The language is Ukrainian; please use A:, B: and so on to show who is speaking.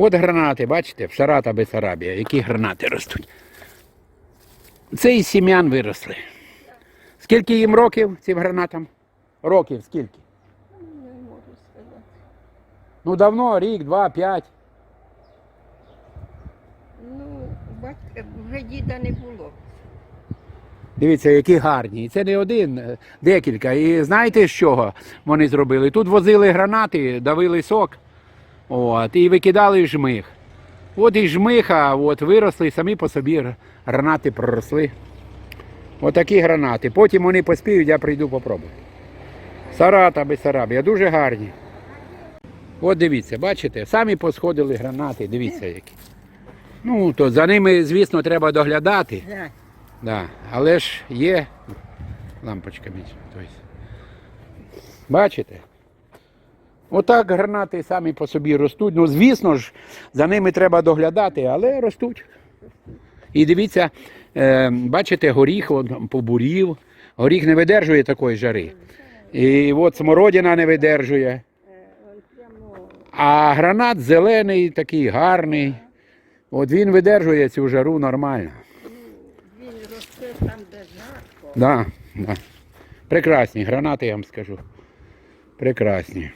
A: От гранати, бачите, в Сарата Бесарабія, які гранати ростуть. Це із сім'ян виросли. Скільки їм років цим гранатам? Років скільки?
B: Не можу сказати.
A: Ну давно, рік, два, п'ять.
B: Ну, батька вже діда не було.
A: Дивіться, які гарні. І це не один, е, декілька. І знаєте з чого вони зробили? Тут возили гранати, давили сок от, і викидали жмих. От і жмиха от, виросли, самі по собі гранати проросли. Отакі гранати. Потім вони поспіють, я прийду попробую. Сарата Бесарабія, дуже гарні. От дивіться, бачите, самі посходили гранати, дивіться які. Ну, то за ними, звісно, треба доглядати. Да, але ж є лампочка. Бачите? Отак гранати самі по собі ростуть. Ну, звісно ж, за ними треба доглядати, але ростуть. І дивіться, е, бачите, горіх побурів. Горіх не видержує такої жари. І от смородина не видержує. А гранат зелений, такий гарний. От він видержує цю жару нормально.
B: він росте там, де жарко.
A: Да, да. Прекрасні гранати, я вам скажу. Прекрасні.